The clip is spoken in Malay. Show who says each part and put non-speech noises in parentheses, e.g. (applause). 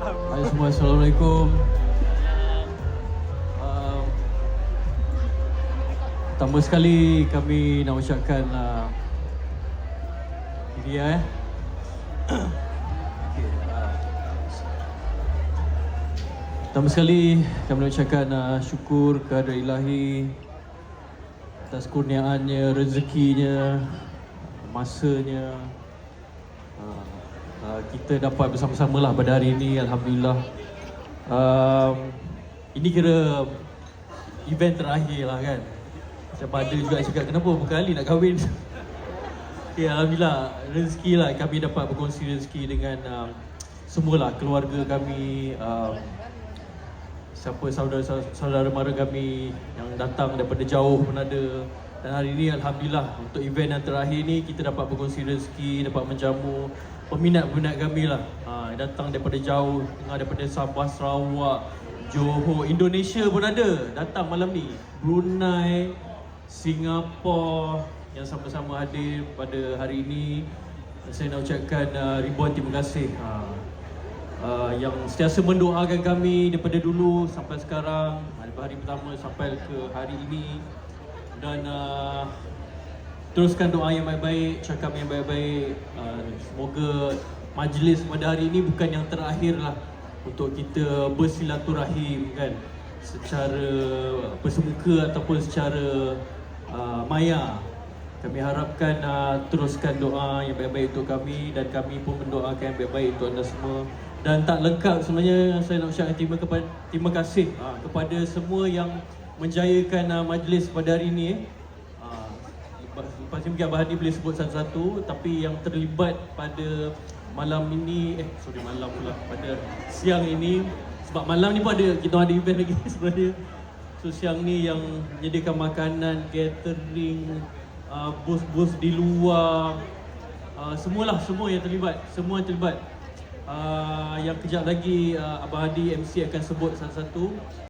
Speaker 1: Hai semua, Assalamualaikum. Uh, pertama sekali kami nak ucapkan uh, ini ya eh. okay, uh, pertama sekali kami nak ucapkan uh, syukur kepada ilahi atas kurniaannya, rezekinya, masanya, uh, uh, kita dapat bersama-sama lah pada hari ini Alhamdulillah. Um, Ini kira event terakhir lah kan. Macam ada juga cakap kenapa berkali nak kahwin? Okay, (laughs) Alhamdulillah rezeki lah. Kami dapat berkongsi rezeki dengan um, semualah keluarga kami um, siapa saudara-saudara mara kami yang datang daripada jauh pun ada. Dan hari ini Alhamdulillah untuk event yang terakhir ni kita dapat berkongsi rezeki, dapat menjamu peminat-peminat kami lah. Ha, datang daripada jauh, tengah daripada Sabah, Sarawak, Johor, Indonesia pun ada. Datang malam ni. Brunei, Singapura yang sama-sama hadir pada hari ini. Saya nak ucapkan uh, ribuan terima kasih. Ha, uh, yang sentiasa mendoakan kami daripada dulu sampai sekarang daripada hari pertama sampai ke hari ini. Dan uh, teruskan doa yang baik-baik cakap yang baik-baik uh, semoga majlis pada hari ini bukan yang terakhir lah untuk kita bersilaturahim kan secara bersemuka ataupun secara uh, maya kami harapkan uh, teruskan doa yang baik-baik untuk kami dan kami pun mendoakan yang baik-baik untuk anda semua. Dan tak lengkap sebenarnya saya nak ucapkan terima kepada terima kasih uh, kepada semua yang menjayakan uh, majlis pada hari ini eh. Ni mungkin Abah Hadi boleh sebut satu-satu tapi yang terlibat pada malam ini eh sorry malam pula pada siang ini sebab malam ni pun ada kita ada event lagi (laughs) sebenarnya. So siang ni yang menyediakan makanan, catering, uh, bos-bos di luar uh, semualah semua yang terlibat semua yang terlibat uh, yang kejap lagi uh, Abah Hadi MC akan sebut satu-satu